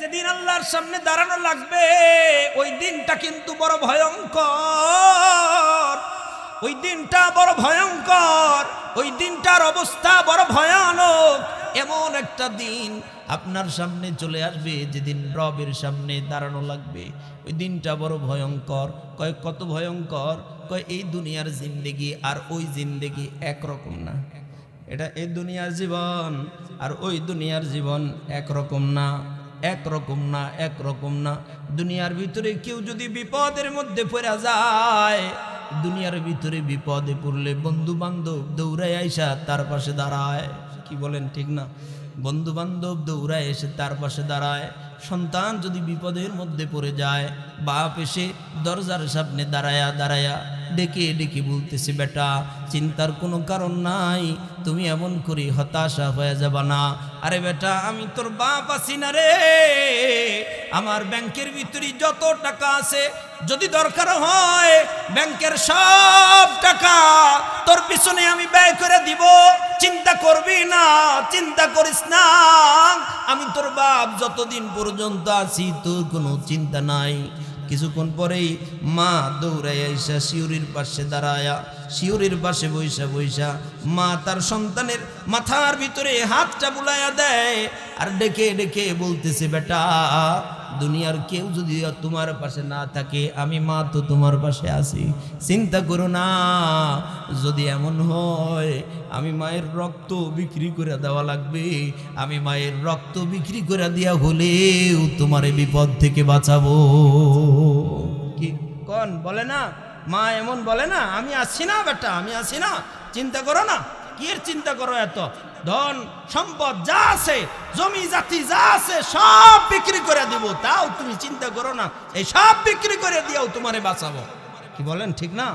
যেদিন আল্লাহর সামনে দাঁড়ানো লাগবে, ওই দিনটা কিন্তু বড় ভয়ঙ্কর। ওই দিনটা বড় ভয়ঙ্কর, ওই দিনটার অবস্থা বড় ভয়ানক। এমন একটা দিন আপনার সামনে চলে আসবে, যেদিন রবের সামনে দাঁড়ানো লাগবে। ওই দিনটা বড় ভয়ঙ্কর। কয়, কত ভয়ঙ্কর? কয়, এই দুনিয়ার জিন্দেগি আর ওই জিন্দেগি একরকম না। এটা এই দুনিয়ার জীবন আর ওই দুনিয়ার জীবন একরকম না। একরকম না একরকম না। দুনিয়ার ভিতরে কেউ যদি বিপদের মধ্যে পড়া যায়, দুনিয়ার ভিতরে বিপদে পড়লে বন্ধু বান্ধব দৌড়ায় আইসা তার পাশে দাঁড়ায়। কি বলেন ঠিক না? বন্ধু বান্ধব দৌড়ায় এসে তার পাশে দাঁড়ায়। সন্তান যদি বিপদের মধ্যে পড়ে যায়, বাপ এসে দরজার সামনে দাঁড়ায়া দাঁড়ায়া ডেকে ডেকে বলতেছে, বেটা, চিন্তার কোনো কারণ নাই, তুমি এমন করে হতাশা হয়ে যাবা না। আরে বেটা, আমি তোর বাপ আছি না রে। আমার ব্যাংকের ভিতরে যত টাকা আছে, যদি দরকার হয়, ব্যাংকের সব টাকা তোর পিছনে আমি ব্যয় করে দিব। চিন্তা করবি না, চিন্তা করিস না। আমি তোর বাপ যতদিন পর্যন্ত আছি, তোর কোনো চিন্তা নাই। কিছুক্ষণ পরেই মা দৌড়াইয়া শিউরির পাশে দাঁড়ায়া শিউরির পাশে বৈশা বৈশা, মা তার সন্তানের মাথার ভিতরে হাতটা বুলাইয়া দেয় আর ডেকে ডেকে বলতেছে, বেটা, দুনিয়ার কেউ যদি তোমার পাশে না থাকে, আমি মা তো তোমার পাশে আছি। চিন্তা করো না, যদি এমন হয়, আমি মায়ের রক্ত বিক্রি করে দেওয়া লাগবে। আমি মায়ের রক্ত বিক্রি করে দেওয়া হলেও তোমার বিপদ থেকে বাঁচাবো। কি? কন, বলে না? মা এমন বলে না, আমি আসছি না বেটা, আমি আসি না, চিন্তা করো না, কি চিন্তা করো এত? ধন, সম্পদ যা আছে, জমি জাতি যা আছে, সব বিক্রি করে দিব, তাও তুমি চিন্তা করো না, এই সব বিক্রি করে দিয়াও তোমারে বাঁচাবো। কি বলেন, ঠিক না?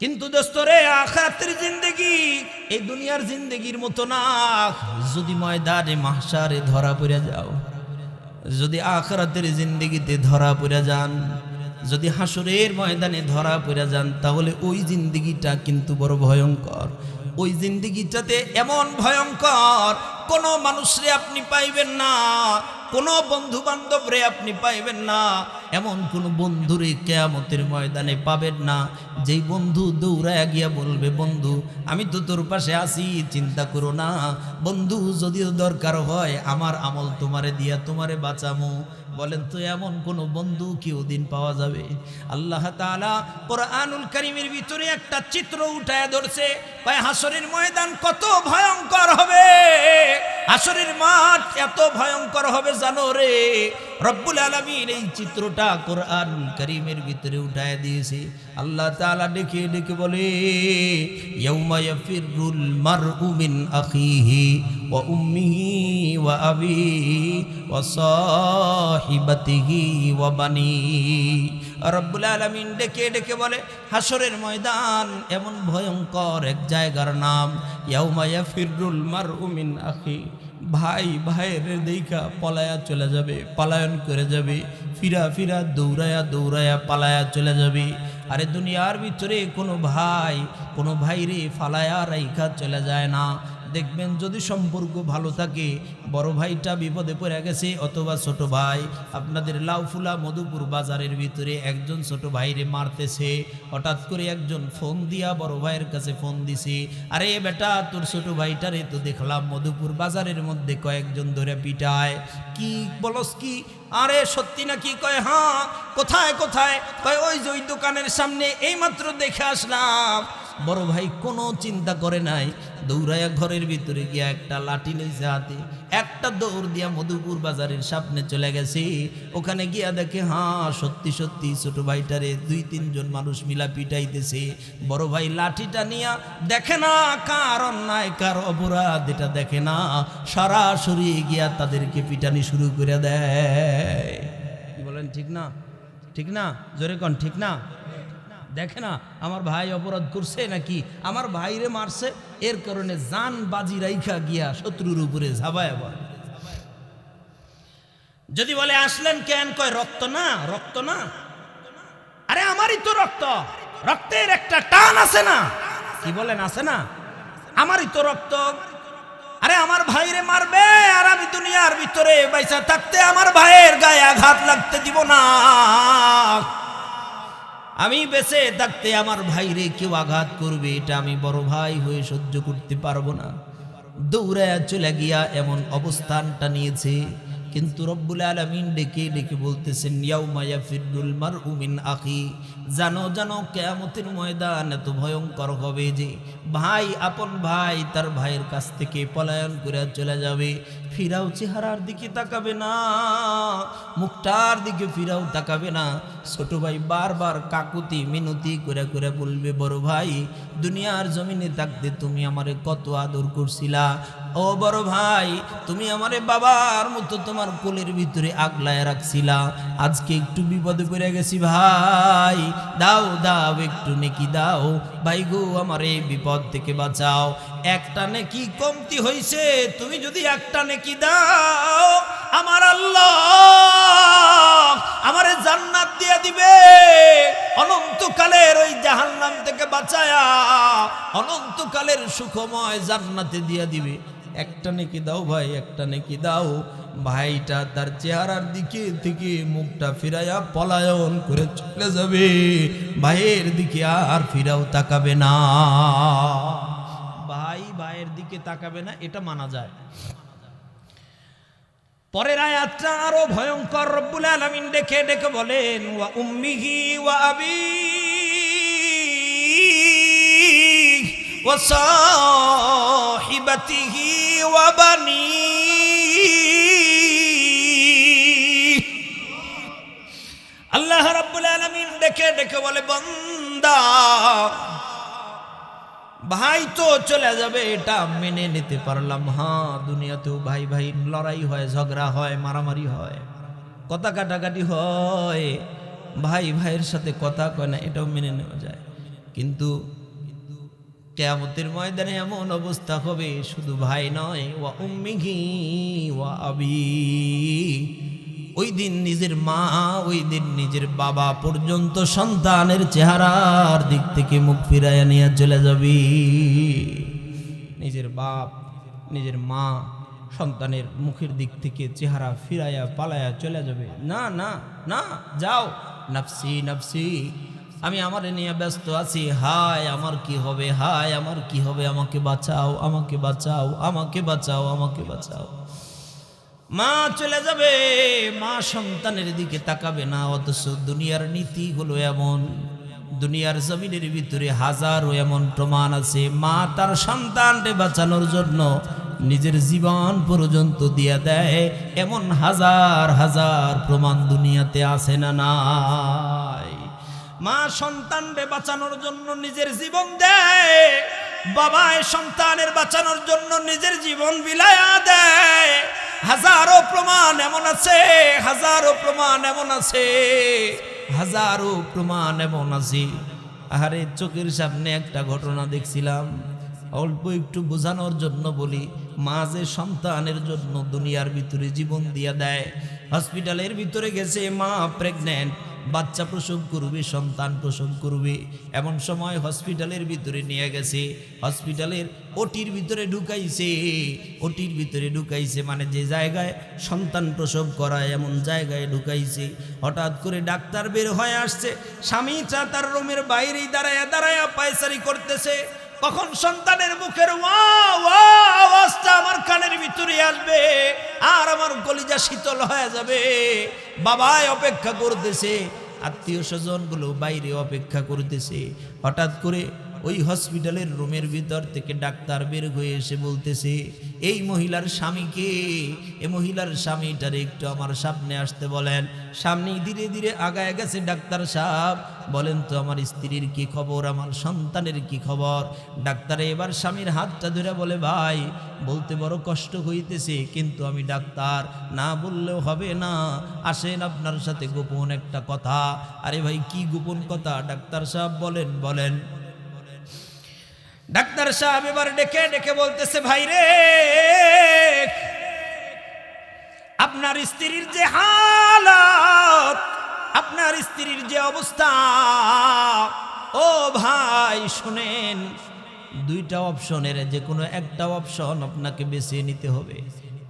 কিন্তু দোস্তরে আখাতের জিন্দগি, এই দুনিয়ার জিন্দগির মতো না। যদি ময়দানে মাহসারে ধরা পড়ে যাও, যদি আখরাতের জিন্দগিতে ধরা পড়ে যান যদি হাসরের ময়দানে ধরা পড়ে যান, তাহলে ওই জিন্দগিটা কিন্তু বড় ভয়ঙ্কর। ওই জিন্দগিটাতে এমন ভয়ঙ্কর, কোনো মানুষরে আপনি পাইবেন না, কোনো বন্ধু বান্ধবরে আপনি পাইবেন না, এমন কোনো বন্ধুরে কেয়ামতের ময়দানে পাবেন না। যেই বন্ধু দৌড়ায় গিয়া বলবে, বন্ধু, আমি তো তোর পাশে আছি, চিন্তা করো না। বন্ধু, যদিও দরকার হয়, আমার আমল তোমারে দিয়া তোমারে বাঁচামো। বলেন, তো এমন কোন বন্ধু কি দিন পাওয়া যাবে? আল্লাহ তাআলা কোরআনুল করিমের ভিতরে একটা চিত্র উঠায় ধরছে, ভাই হাসরের ময়দান কত ভয়ঙ্কর হবে। হাসরের মাঠ এত ভয়ঙ্কর হবে, জানো রে। রব্বুল আলামিন এই চিত্রটা কোরআনুল করিমের ভিতরে উঠায় দিয়েছে। আল্লাহ তালা ডেকে ডেকে বলে রব্বুল আলামিন ডেকে ডেকে বলে হাসরের ময়দান এমন ভয়ঙ্কর এক জায়গার নাম, ইয়াউমা ইয়াফিরুল মারউ মিন আখি ভাই, ভাইয়ের দেখা পলায়া চলে যাবে, পালায়ন করে যাবে, ফিরা ফিরা, দৌড়ায়া দৌড়ায়া পালায়া চলে যাবে। আরে দুনিয়ার ভিতরে কোনো ভাই, কোনো ভাইরে ফালায়া রাইখা চলে যায় না। দেখবেন যদি সম্পর্ক ভালো থাকে, বড় ভাইটা বিপদে পড়ে গেছে অথবা ছোট ভাই, আপনাদের লাউফুলা মধুপুর বাজারের ভিতরে একজন ছোট ভাইরে মারতেছে, হঠাৎ করে একজন ফোন দিয়া বড় ভাইয়ের কাছে ফোন দিছে, আরে বেটা, তোর ছোট ভাইটারে তো দেখলাম মধুপুর বাজারের মধ্যে কয়েকজন ধরে পিটায়। কি বলস কি? আরে সত্যি নাকি? কয় হ্যাঁ কোথায় কোথায়? কয়, ওই যে ওই দোকানের সামনে, এইমাত্র দেখে আসলাম। বড় ভাই কোনো চিন্তা করে নাই দৌড়াইয়া ঘরের ভিতরে গিয়া একটা লাঠি লইছে হাতে। একটা দৌড় দিয়া মধুপুর বাজারের সামনে চলে গেছে। ওখানে গিয়া দেখে হ্যাঁ সত্যি সত্যি, ছোট ভাইটারে দুই, তিনজন মানুষ মিলা পিটাইতেছে। বড় ভাই লাঠিটা নিয়া দেখে না কার অন্যায়, কার অপরাধ, এটা দেখে না। সরাসরি গিয়া তাদেরকে পিটানি শুরু করে দেয়। বলেন, ঠিক না? ঠিক না? জোরে কন, ঠিক না? দেখে না, আমার ভাই অপরাধ করছে নাকি? আমার ভাইরে মারছে, এর কারণে জান বাজি রাইখা গিয়া শত্রুর উপরে ঝাবায় আবার যদি বলে, আসলেন কেন? কয়, রক্ত না রক্ত না। আরে, আমারই তো রক্ত। রক্তের একটা টান আছে না। কি বলেন, আছে না? আমারই তো রক্ত। আরে, আমার ভাইরে মারবে আর আমি দুনিয়ার ভিতরে বাইসা থাকতে আমার ভাইয়ের গায়ে আঘাত লাগতে দিব না। আমি বেঁচে থাকতে আমার ভাইরে কেউ আঘাত করবে, এটা আমি বড় ভাই হয়ে সহ্য করতে পারব না। দৌড়ায় চলে গিয়া এমন অবস্থানটা নিয়েছে, কিন্তু রব্বুল আলমিন ডেকে ডেকে বলতেছেন, ইয়াউমা ইয়াফিরুল মারউ মিন আখি। জানো জানো, কেয়ামতের ময়দান এত ভয়ঙ্কর হবে যে ভাই আপন ভাই তার ভাইয়ের কাছ থেকে পলায়ন করে চলে যাবে। ফিরাও চেহারার দিকে তাকাবে না, মুখটার দিকে ফিরাও তাকাবে না। ছোট ভাই বারবার কাকুতি, মিনতি করে করে বলবে, বড় ভাই, দুনিয়ার জমিনে থাকতে তুমি আমারে কত আদর করছিলা। ও বড় ভাই, তুমি আমারে বাবার মতো তোমার কোলের ভিতরে আগলায় রাখছিলা। আজকে একটু বিপদে পড়ে গেছি ভাই। দাও দাও, একটু নেকি দাও। ভাই গো, আমার বিপদ থেকে বাঁচাও। একটা নেকি কমতি হইছে? তুমি যদি একটা নেকি দাও, আমার আল্লাহ আমারে জান্নাত দিয়ে দিবে। অনন্তকালের ওই জাহান্নাম থেকে বাঁচায়া অনন্তকালের সুখময় জান্নাতে দিয়ে দিবে। একটা নেকি দাও ভাই একটা নেকি দাও? ভাইটা তার চেহারার দিকে থেকে মুখটা ফিরাইয়া পলায়ন করে চলে যাবে। ভাইয়ের দিকে আর ফিরাও তাকাবে না। ভাই ভাইয়ের দিকে তাকাবে না, এটা মানা যায়। পরের আয়াতটা আরও ভয়ঙ্কর, রব্বুল আলামিন ডেকে ডেকে বলেন, ওয়া উম্মিহি ওয়া আবি ওয়া সাহিবাতিহি ওয়া বানি আল্লাহ রাব্বুল আলামিন ডেকে ডেকে বলে, বান্দা ভাই তো চলে যাবে, এটা মেনে নিতে পারলাম। হ্যাঁ দুনিয়াতেও ভাই ভাই লড়াই হয়, ঝগড়া হয়, মারামারি হয়, কথা কাটাকাটি হয়। ভাই ভাইয়ের সাথে কথা কয় না, এটাও মেনে নেওয়া যায়। কিন্তু কেয়ামতের ময়দানে এমন অবস্থা হবে, শুধু ভাই নয়, ওয়া উম্মিহি ওয়া আবি। ওই দিন নিজের মা, ওই দিন নিজের বাবা পর্যন্ত সন্তানের চেহারার দিক থেকে মুখ ফিরাইয়া নিয়ে চলে যাবি। নিজের বাপ, নিজের মা সন্তানের মুখের দিক থেকে চেহারা ফিরাইয়া পালাইয়া চলে যাবে। না না না, যাও। নাফসি নাফসি, আমি আমার নিয়ে ব্যস্ত আছি। হায়, আমার কি হবে? হায়, আমার কি হবে? আমাকে বাঁচাও আমাকে বাঁচাও আমাকে বাঁচাও আমাকে বাঁচাও। মা চলে যাবে, মা সন্তানের দিকে তাকাবে না, অথচ দুনিয়ার নীতি হলো এমন। দুনিয়ার জমিনের ভিতরে হাজারো এমন প্রমাণ আছে, মা তার সন্তানকে বাঁচানোর জন্য নিজের জীবন পর্যন্ত দিয়ে দেয়। এমন হাজার হাজার প্রমাণ দুনিয়াতে আছে না নাই। মা সন্তানরে বাঁচানোর জন্য নিজের জীবন দেয়, বাবায় সন্তানের বাঁচানোর জন্য নিজের জীবন বিলায়া দেয়। হাজারো প্রমাণ এমন আছে, হাজারো প্রমাণ এমন আছে, হাজারো প্রমাণ এমন আছে। আরে চোখের সামনে একটা ঘটনা দেখছিলাম। অল্প একটু বোঝানোর জন্য বলি, মা যে সন্তানের জন্য দুনিয়ার ভিতরে জীবন দিয়া দেয়, হসপিটালের ভিতরে গেছে, মা প্রেগনেন্ট বাচ্চা প্রসব করবে, সন্তান প্রসব করবে, এমন সময় হসপিটালের ভিতরে নিয়ে গেছে। হসপিটালের ওটির ভিতরে ঢুকাইছে। ওটির ভিতরে ঢুকাইছে মানে যে জায়গায় সন্তান প্রসব করায়, এমন জায়গায় ঢুকাইছে। হঠাৎ করে ডাক্তার বের হয়ে আসছে। স্বামী স্বামীটা তার রুমের বাইরেই দাঁড়ায় দাঁড়ায় পায়সারি করতেছে। কখন সন্তানের মুখের ওয়া ওয়া, আওয়াজটা আমার কানের আসবে, আর আমার কলিজা শীতল হয়ে যাবে। বাবায় অপেক্ষা করতেছে, আত্মীয় স্বজনগুলো বাইরে অপেক্ষা করতেছে। হঠাৎ করে ওই হসপিটালের রুমের ভিতর থেকে ডাক্তার বের হয়ে এসে বলতেছে, এই মহিলার স্বামীকে এ মহিলার স্বামীটারে একটু আমার সামনে আসতে বলেন। সামনে ধীরে ধীরে আগায় গেছে ডাক্তার সাহেব। বলেন তো, আমার স্ত্রীর কি খবর? আমার সন্তানের কি খবর? ডাক্তারে এবার স্বামীর হাতটা ধরে বলে, ভাই, বলতে বড় কষ্ট হইতেছে, কিন্তু আমি ডাক্তার, না বললেও হবে না। আসেন আপনার সাথে গোপন একটা কথা। আরে ভাই, কি গোপন কথা? ডাক্তার সাহেব বলেন বলেন। ডাক্তার সাহেব এবার ডেকে ডেকে বলতেছে, ভাই রে, আপনার স্ত্রীর যে হালত, আপনার স্ত্রীর যে অবস্থা, ও ভাই শুনেন, দুইটা অপশনের যে কোনো একটা অপশন আপনাকে বেছে নিতে হবে।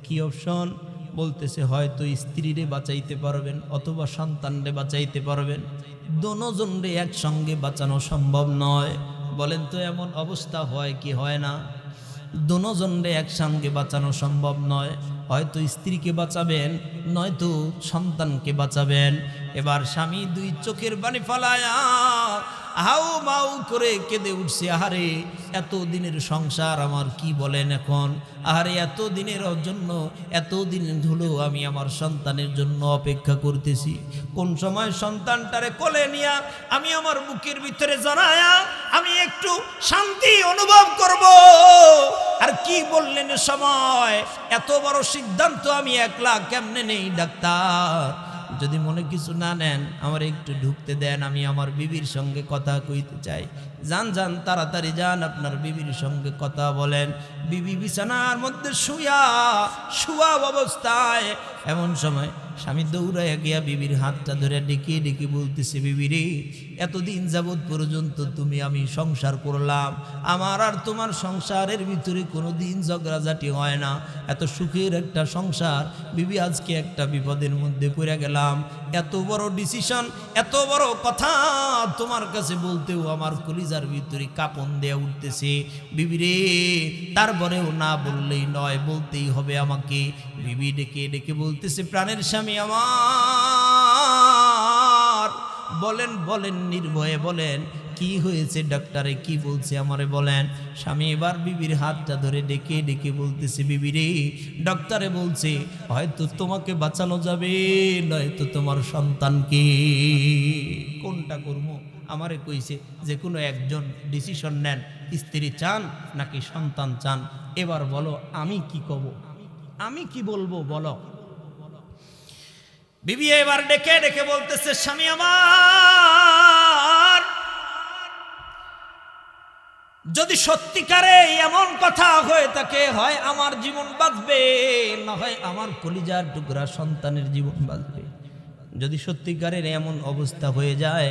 কি অপশন বলতেছে, হয়তো স্ত্রীরে বাঁচাইতে পারবেন অথবা সন্তানরে বাঁচাইতে পারবেন। দোনোজনরে একসঙ্গে বাঁচানো সম্ভব নয়। বলেন তো, এমন অবস্থা হয় কি হয় না? দুজনরে একসঙ্গে বাঁচানো সম্ভব নয়। হয়তো স্ত্রীকে বাঁচাবেন, নয়তো সন্তানকে বাঁচাবেন। এবার স্বামী দুই চোখের বাণী ফালায়া হাউ মাউ করে কেঁদে উঠছে, আহারে এত দিনের সংসার আমার কি বলেন এখন? আহারে এত দিনের জন্য এত দিন ধুলো আমি আমার সন্তানের জন্য অপেক্ষা করতেছি। কোন সময় সন্তানটারে কোলে নিয়া আমি আমার বুকের ভিতরে জড়ায়া আমি একটু শান্তি অনুভব করব। আর কি বললেন সময়? এত বড় সিদ্ধান্ত আমি একলা কেমনে নেই, ডাক্তার? যদি মনে কিছু না নেন, আমার একটু ঢুকতে দেন, আমি আমার বিবির সঙ্গে কথা কইতে চাই। যান যান, তাড়াতাড়ি যান, আপনার বিবির সঙ্গে কথা বলেন। বিবি বিছানার মধ্যে শুয়া শুয়া অবস্থায়, এমন সময় স্বামী দৌড়াইয়া গিয়া বিবির হাতটা ধরে ডেকে ডেকে বলতেছে, বিবি রে, এতদিন যাবৎ পর্যন্ত তুমি আমি সংসার করলাম। আমার আর তোমার সংসারের ভিতরে কোনো দিন ঝগড়াঝাটি হয় না। এত সুখের একটা সংসার, বিবি আজকে একটা বিপদের মধ্যে পড়ে গেলাম। এত বড় ডিসিশন এত বড় কথা তোমার কাছে বলতেও আমার কলিজার ভিতরে কাপন দেয়া উঠতেছে। বিবি রে, তারপরেও না বললেই নয়, বলতেই হবে আমাকে। বিবি ডেকে ডেকে বলতেছে, প্রাণের স্বামী আমার। বলেন বলেন, নির্ভয়ে বলেন, কি হয়েছে ডাক্তারে? কি বলছে আমারে বলেন? স্বামী এবার বিবির হাতটা ধরে ডেকে ডেকে বলতেছে, বিবি রে, ডাক্তারে বলছে, হয়তো তোমাকে বাঁচানো যাবে, নয়তো তোমার সন্তানকে। কোনটা করব? আমারে কইছে, যে কোনো একজন ডিসিশন নেন, স্ত্রী চান নাকি সন্তান চান। এবার বলো, আমি কি কব আমি কি বলব, বলো। বিবি এবার ডেকে ডেকে বলতেছে, স্বামী আমার, যদি সত্যিকারে এমন কথা হয়ে থাকে, হয় আমার জীবন বাঁচবে, না হয় আমার কলিজার টুকরা সন্তানের জীবন বাঁচবে। যদি সত্যিকারের এমন অবস্থা হয়ে যায়,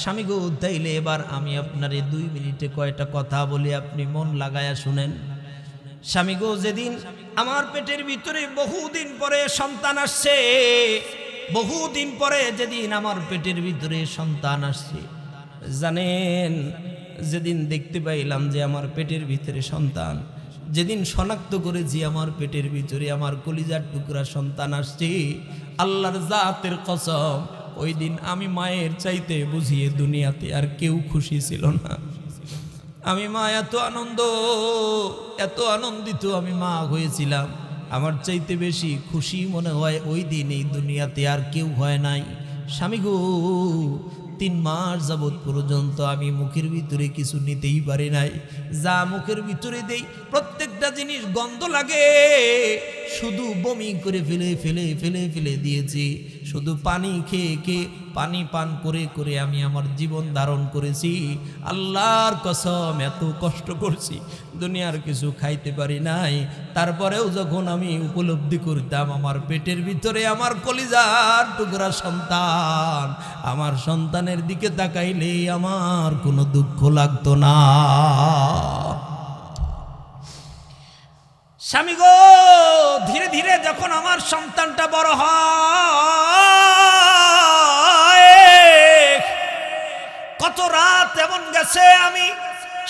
স্বামী গো, তাইলে এবার আমি আপনার এই দুই মিনিটে কয়টা কথা বলি, আপনি মন লাগায়া শুনেন। স্বামী গো, যেদিন আমার পেটের ভিতরে বহুদিন পরে সন্তান আসছে, বহুদিন পরে যেদিন আমার পেটের ভিতরে সন্তান আসছে, জানেন, যেদিন দেখতে পাইলাম যে আমার পেটের ভিতরে সন্তান, যেদিন শনাক্ত করেছি আমার পেটের ভিতরে আমার কলিজার টুকরা সন্তান আসছে, আল্লাহর জাতের কসম, ওই দিন আমি মায়ের চাইতে বুঝিয়ে দুনিয়াতে আর কেউ খুশি ছিল না। আমি মা, এত আনন্দ এত আনন্দিত আমি মা হয়েছিলাম। আমার চাইতে বেশি খুশি মনে হয় ওই দিন এই দুনিয়াতে আর কেউ হয় নাই। স্বামী গো, তিন মাস যাবৎ পর্যন্ত আমি মুখের ভিতরে কিছু নিতেই পারি নাই। যা মুখের ভিতরে দেই, প্রত্যেকটা জিনিস গন্ধ লাগে। শুধু বমি করে ফেলে ফেলে ফেলে ফেলে দিয়েছি। শুধু পানি খেয়ে খেয়ে পানি পান করে করে আমি আমার জীবন ধারণ করেছি। আল্লাহর কসম, এত কষ্ট করছি, দুনিয়ার কিছু খাইতে পারি নাই। তারপরেও যখন আমি উপলব্ধি করতাম, আমার পেটের ভিতরে আমার কলিজার টুকরা সন্তান, আমার সন্তানের দিকে তাকাইলে আমার কোনো দুঃখ লাগতো না। স্বামী গো, ধীরে ধীরে যখন আমার সন্তানটা বড় হয়, কত রাত এমন গেছে আমি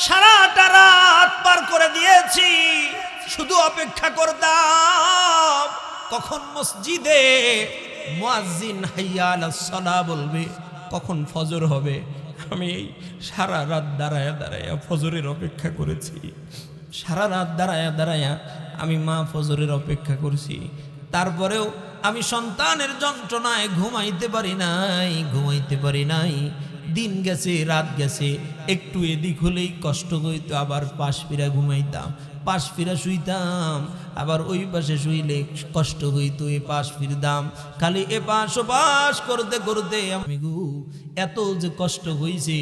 সারাটা রাত পার করে দিয়েছি, শুধু অপেক্ষা করতাম। কখন মসজিদে মুয়াজ্জিন হাইয়া আলাস বলবে, কখন ফজর হবে? আমি এই সারা রাত দাঁড়ায়া দাঁড়ায়া ফজরের অপেক্ষা করেছি। সারা রাত দাঁড়ায়া দাঁড়ায়া আমি মা ফজরের অপেক্ষা করছি। তারপরেও আমি সন্তানের যন্ত্রণায় ঘুমাইতে পারি নাই, ঘুমাইতে পারি নাই। দিন গেছে, রাত গেছে একটু এদিক হলেই কষ্ট হইতো, আবার পাশ ফিরা ঘুমাইতাম, পাশ ফিরা শুইতাম, আবার ওই পাশে শুইলে কষ্ট হইতো, এ পাশ ফিরতাম। খালি এ পাশ, ও পাশ করতে করতে আমি গু, এত যে কষ্ট হয়েছে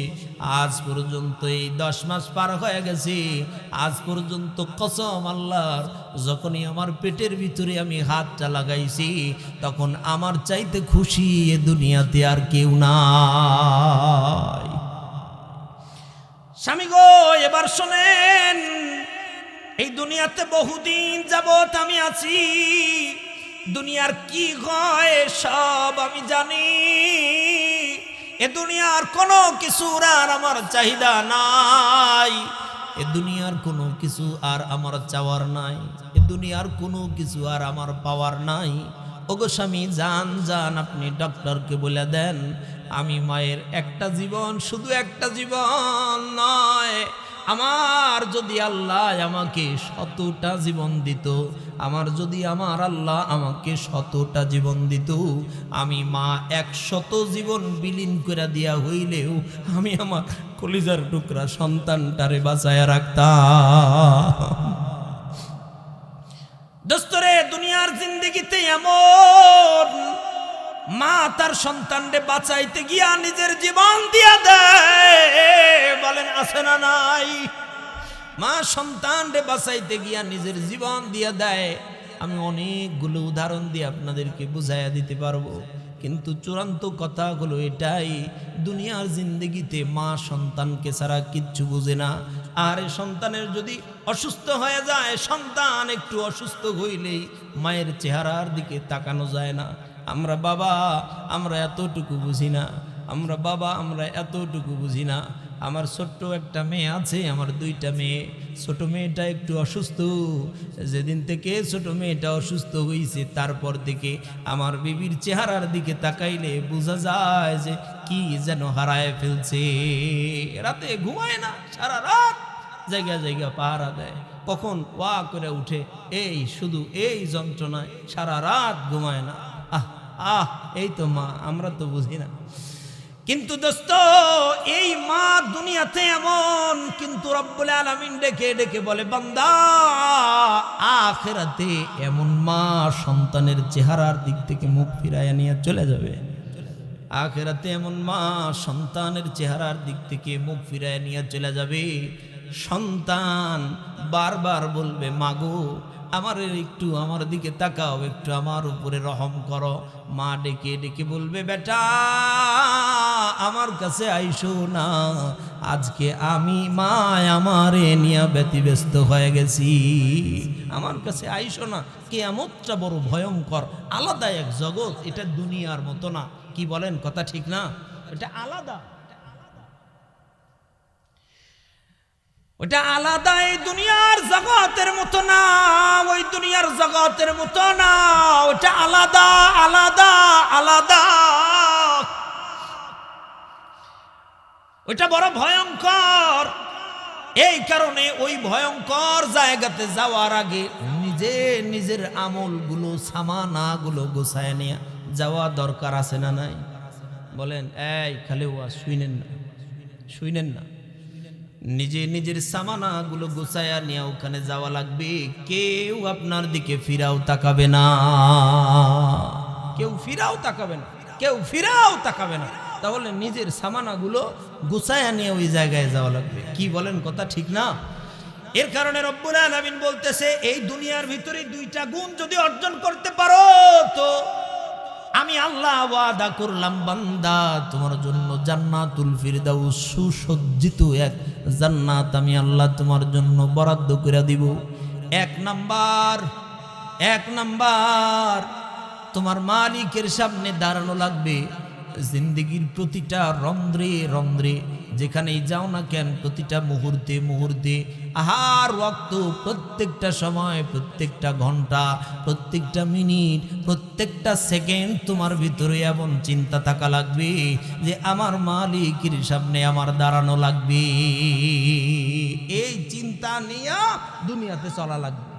আজ পর্যন্ত এই দশ মাস পার হয়ে গেছে, আজ পর্যন্ত কসম আল্লাহর, যখনই আমার পেটের ভিতরে আমি হাতটা লাগাইছি, তখন আমার চাইতে খুশি এ দুনিয়াতে আর কেউ নাই। স্বামী গো, এবার শোনেন, এই দুনিয়াতে বহুদিন যাবত আমি আছি। দুনিয়ার কি হয় সব আমি জানি। এ দুনিয়ার কোনো কিছুর আর আমার চাহিদা নাই। এ দুনিয়ার কোনো কিছু আর আমার চাওয়ার নাই। এ দুনিয়ার কোনো কিছু আর আমার পাওয়ার নাই। ওগো স্বামী, যান যান, আপনি ডক্টরকে বলে দেন, আমি মায়ের একটা জীবন শুধু একটা জীবন নয়। আমার যদি আল্লাহ আমাকে শতটা জীবন দিত, আমার যদি আমার আল্লাহ আমাকে শতটা জীবন দিত, আমি মা একশত জীবন বিলীন করে দিয়া হইলেও আমি আমার কলিজার টুকরা সন্তানটারে বাঁচায় রাখতাম দোস্তরে দুনিয়ার জিন্দিগিতে এমন। মা তার সন্তানরে বাঁচাইতে গিয়া নিজের জীবন দিয়া দেয়। বলেন, আছে না নাই? মা সন্তানরে বাঁচাইতে গিয়া নিজের জীবন দিয়া দেয়। আমি অনেকগুলো উদাহরণ দিয়ে আপনাদেরকে বুঝাইয়া দিতে পারব। কিন্তু চূড়ান্ত কথা হলো এটাই, দুনিয়ার জিন্দগিতে মা সন্তানকে ছাড়া কিচ্ছু বুঝে না। আর সন্তানের যদি অসুস্থ হয়ে যায়, সন্তান একটু অসুস্থ হইলেই মায়ের চেহারার দিকে তাকানো যায় না। আমরা বাবা, আমরা এতটুকু বুঝি না। আমরা বাবা, আমরা এতটুকু বুঝি না। আমার ছোট্ট একটা মেয়ে আছে, আমার দুইটা মেয়ে। ছোট মেয়েটা একটু অসুস্থ। যেদিন থেকে ছোট মেয়েটা অসুস্থ হয়েছে তারপর থেকে আমার বিবির চেহারার দিকে তাকাইলে বোঝা যায় যে কি যেন হারায় ফেলছে। রাতে ঘুমায় না, সারা রাত জায়গা জায়গা পাহারা দেয়। কখন ওয়া করে উঠে, এই শুধু এই যন্ত্রণায় সারা রাত ঘুমায় না। আহ আহ, এই তো মা, আমরা তো বুঝি না। কিন্তু দোস্ত, এই মা দুনিয়াতে এমন, কিন্তু রব্বুল আলামিন ডেকে ডেকে বলে, বান্দা, আখেরাতে এমন মা সন্তানের চেহারার দিক থেকে মুখ ফিরাইয়া নিয়ে চলে যাবে। আখেরাতে এমন মা সন্তানের চেহারার দিক থেকে মুখ ফিরাইয়া নিয়ে চলে যাবে। সন্তান বারবার বলবে, মাগো, আমার একটু আমার দিকে তাকাও, একটু আমার উপরে রহম করো। মা ডেকে ডেকে বলবে, বেটা, আমার কাছে আইসো না। আজকে আমি মা আমারে নিয়ে ব্যতিব্যস্ত হয়ে গেছি। আমার কাছে আইসো না। কেয়ামতটা বড় ভয়ঙ্কর। আলাদা এক জগৎ, এটা দুনিয়ার মতো না। কি বলেন, কথা ঠিক না? এটা আলাদা। ওটা আলাদা এই দুনিয়ার জগতের মতো না, ওই দুনিয়ার জগতের মতো না। ওটা আলাদা আলাদা আলাদা। ওটা বড় ভয়ঙ্কর। এই কারণে ওই ভয়ঙ্কর জায়গাতে যাওয়ার আগে নিজে নিজের আমলগুলো, সামানাগুলো গোছায় নিয়ে যাওয়া দরকার আছে না নাই? বলেন, এই খালি ওয়া শুইনেন না শুইনেন না। নিজে নিজের সামানাগুলো গুছায়া নিয়ে ওখানে যাওয়া লাগবে। কেউ আপনার দিকে ফিরাও তাকাবে না। কেউ ফিরাও তাকাবে না। কেউ ফিরাও তাকাবে না। তাহলে নিজের সামানাগুলো গুছায়া নিয়ে ওই জায়গায় যাওয়া লাগবে। কি বলেন কথা ঠিক না? এর কারণে রব্বুল আলামিন বলতেছে, এই দুনিয়ার ভিতরে দুইটা গুণ যদি অর্জন করতে পারো, তো আমি আল্লাহ ওয়াদা করলাম, বান্দা, তোমার জন্য জান্নাতুল ফিরদাউস সুসজ্জিত এক জান্নাত আমি আল্লাহ তোমার জন্য বরাদ্দ করে দিব। এক নাম্বার এক নাম্বার, তোমার মালিকের সামনে দাঁড়ানো লাগবে। জিন্দগির প্রতিটা রন্ধ্রে রন্ধ্রে যেখানেই যাও না কেন, প্রতিটা মুহূর্তে মুহূর্তে, আহার রক্ত প্রত্যেকটা সময়, প্রত্যেকটা ঘণ্টা, প্রত্যেকটা মিনিট, প্রত্যেকটা সেকেন্ড তোমার ভিতরে এমন চিন্তা থাকা লাগবে যে আমার মালিকের সামনে আমার দাঁড়ানো লাগবে। এই চিন্তা নিয়ে দুনিয়াতে চলা লাগবে।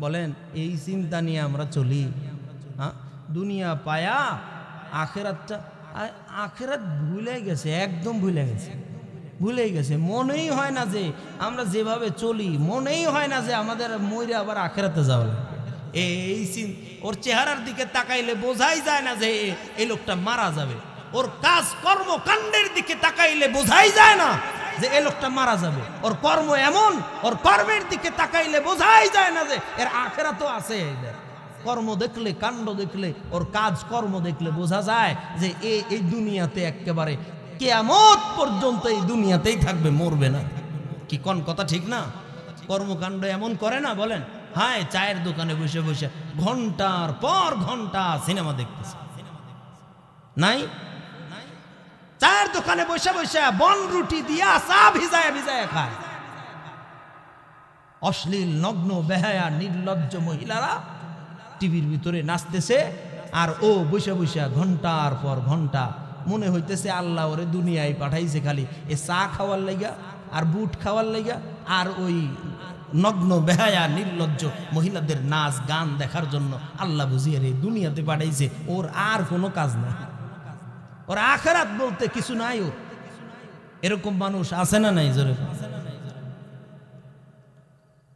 বলেন, এই চিন্তা নিয়ে আমরা চলি। হ্যাঁ? দুনিয়া পায়া, আখেরাতটা আ- আখেরাত ভুলে গেছে, একদম ভুলে গেছে। ভুলে গেছে। মনেই হয় না যে আমরা যেভাবে চলি, মনেই হয় না যে আমাদের ময়ূরে আবার আখেরাতে যাওয়া লাগবে। এই চিন- ওর চেহারার দিকে তাকাইলে বোঝাই যায় না যে এ- এই লোকটা মারা যাবে। ওর কাজ কর্মকাণ্ডের দিকে তাকাইলে বোঝাই যায় না যে এই লোকটা মারা যাবে। ওর কর্ম এমন, ওর কর্মের দিকে তাকাইলে বোঝাই যায় না যে এর আখেরা তো আছে। এদের। কর্ম দেখলে, কাণ্ড দেখলে, ওর কাজ কর্ম দেখলে বোঝা যায় যে এই দুনিয়াতে একেবারে কেয়ামত পর্যন্ত এই দুনিয়াতেই থাকবে, মরবে না। কি কোন কথা ঠিক না? কর্মকাণ্ড এমন করে না, বলেন, হায়, চায়ের দোকানে বসে বসে ঘণ্টার পর ঘণ্টা সিনেমা দেখতেছে। নাই? চায়ের দোকানে বসে বসে বন রুটি দিয়া চা ভিজায় ভিজায় খায়। অশ্লীল, নগ্ন, বেহায়া, নির্লজ্জ মহিলারা টিভির ভিতরে নাচতেছে আর ও বসে বসে ঘণ্টার পর ঘণ্টা মনে হইতেছে আল্লাহ ওরে দুনিয়ায় পাঠাইছে খালি। এ চা খাওয়ার লাইগা আর বুট খাওয়ার লাইগা আর ওই নগ্ন, বেহায়া, নির্লজ্জ মহিলাদের নাচ গান দেখার জন্য আল্লাহ বুঝিয়ে রে, দুনিয়াতে পাঠাইছে। ওর আর কোনো কাজ নাই। ওর আখেরাত বলতে কিছু নাই ওর। এরকম মানুষ আছে না নাই জোরে।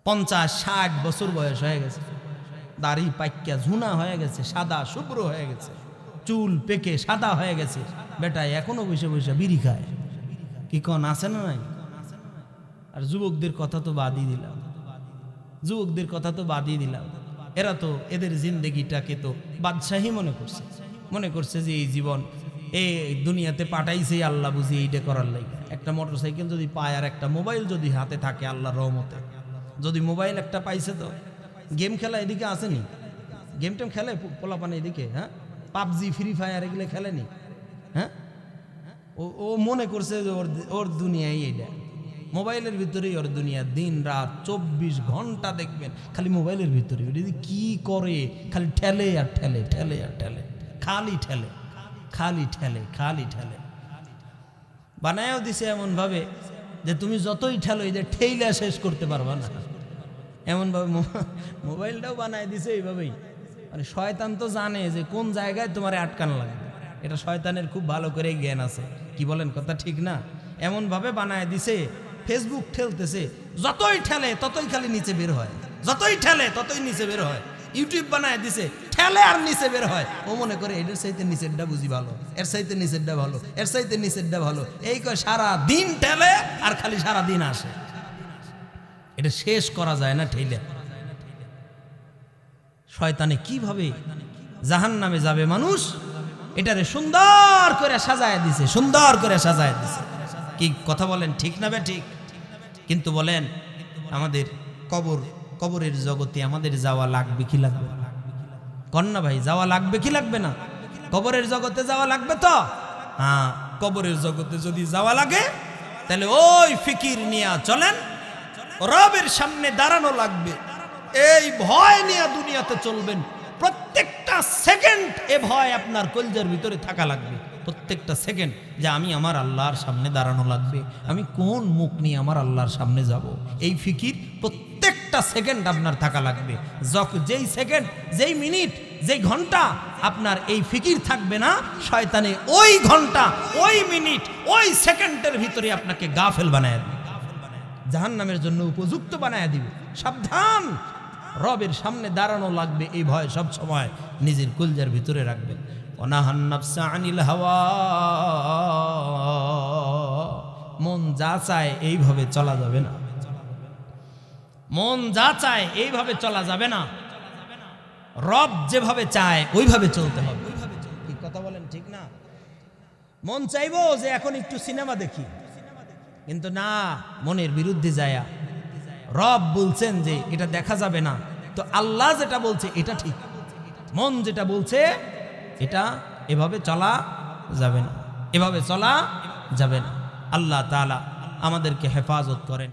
পঞ্চাশ, ষাট বছর বয়স হয়ে গেছে। দাড়ি পাইকা ঝুনা হয়ে গেছে, সাদা শুভ্র হয়ে গেছে, চুল পেকে সাদা হয়ে গেছে। বেটা এখনও বসে বসে বিড়ি খায়। কি কন, আছে না নাই? আর যুবকদের কথা তো বাদই দিলাম। যুবকদের কথা তো বাদই দিলাম। এরা তো এদের জিন্দগিটাকে তো বাদশাহী মনে করছে। মনে করছে যে এই জীবন এই দুনিয়াতে পাঠাইছে আল্লাহ বুঝি এইটা করার লাগে একটা মোটর সাইকেল যদি পায় আর একটা মোবাইল যদি হাতে থাকে আল্লাহ রহমতে। যদি মোবাইল একটা পাইছে তো গেম খেলা এদিকে আসেনি? গেম টেম খেলে পোলাপানে এদিকে হ্যাঁ? পাবজি ফ্রি ফায়ার এগুলো খেলেনি হ্যাঁ? ও ও মনে করছে যে ওর ওর দুনিয়াই এটা মোবাইলের ভিতরেই ওর দুনিয়া, দিন, রাত, চব্বিশ ঘণ্টা দেখবেন। খালি মোবাইলের ভিতরে। ওটা কি করে? খালি ঠেলে আর ঠেলে ঠেলে আর ঠেলে। খালি ঠেলে খালি ঠেলে খালি ঠেলে। বানায়ও দিছে এমনভাবে যে তুমি যতই ঠেলো, এই যে ঠেইলা শেষ করতে পারবা না। এমনভাবে মোবাইলটাও বানায় দিছে এইভাবেই। মানে শয়তান তো জানে যে কোন জায়গায় তোমার আটকান লাগে। এটা শয়তানের খুব ভালো করে জ্ঞান আছে। কি বলেন, কথা ঠিক না? এমনভাবে বানায় দিছে ফেসবুক ঠেলতেছে, যতই ঠেলে, ততই খালি নিচে বের হয়। যতই ঠেলে, ততই নিচে বের হয়। ইউটিউব বানায় দিছে, ঠেলে আর নিচে বের হয়। ও মনে করে, এটার সাইতে নিচেরটা বুঝি ভালো, এর সাইতে নিচেরটা ভালো, এর সাইতে নিচেরটা ভালো। এই কয় সারা দিন ঠেলে আর খালি সারা দিন আসে। এটা শেষ করা যায় না ঠেলে। শয়তানে কীভাবে জাহান নামে যাবে মানুষ? এটারে সুন্দর করে সাজায় দিছে, সুন্দর করে সাজায় দিছে। কি কথা বলেন ঠিক না ঠিক? কিন্তু বলেন, আমাদের কবর, কবরের জগতে আমাদের যাওয়া লাগবে কি লাগবে? কন্যা ভাই, যাওয়া লাগবে কি লাগবে না? কবরের জগতে যাওয়া লাগবে তো? হ্যাঁ কবরের জগতে যদি যাওয়া লাগে, তাহলে ওই ফিকির নিয়ে চলেন। রবের সামনে দাঁড়ানো লাগবে। এই ভয় নিয়ে দুনিয়াতে চলবেন। প্রত্যেকটা সেকেন্ড এ ভয় আপনার কলজার ভিতরে থাকা লাগবে। প্রত্যেকটা সেকেন্ড যে আমি আমার আল্লাহর সামনে দাঁড়ানো লাগবে। আমি কোন মুখ নিয়ে আমার আল্লাহর সামনে যাব? এই ফিকির প্রত্যেকটা সেকেন্ড আপনার থাকা লাগবে। যখ- যেই সেকেন্ড, যেই মিনিট, যেই ঘণ্টা আপনার এই ফিকির থাকবে না, শয়তানে ওই ঘণ্টা, ওই মিনিট, ওই সেকেন্ডের ভিতরে আপনাকে গাফেল বানায় দেবে। জাহান নামের জন্য উপযুক্ত বানায় দিবে। সাবধান! রবের সামনে দাঁড়ানো লাগবে এই ভয় সব সময়। নিজের কুলজার ভিতরে রাখবেন। অনাহান নাফসা আনিল হাওয়া। মন যা চায় এইভাবে চলা যাবে না। মন যা চায় এইভাবে চলা যাবে না। রব যেভাবে চায়, ওইভাবে চলতে হবে। কথা বলেন ঠিক না? মন চাইব যে এখন একটু সিনেমা দেখি। কিন্তু না, মনের বিরুদ্ধে যায়া। রব বলছেন যে এটা দেখা যাবে না। তো আল্লাহ যেটা বলছে, এটা ঠিক। মন যেটা বলছে, এটা এভাবে চলা যাবে না। এভাবে চলা যাবে না। আল্লাহ তালা আমাদেরকে হেফাজত করেন।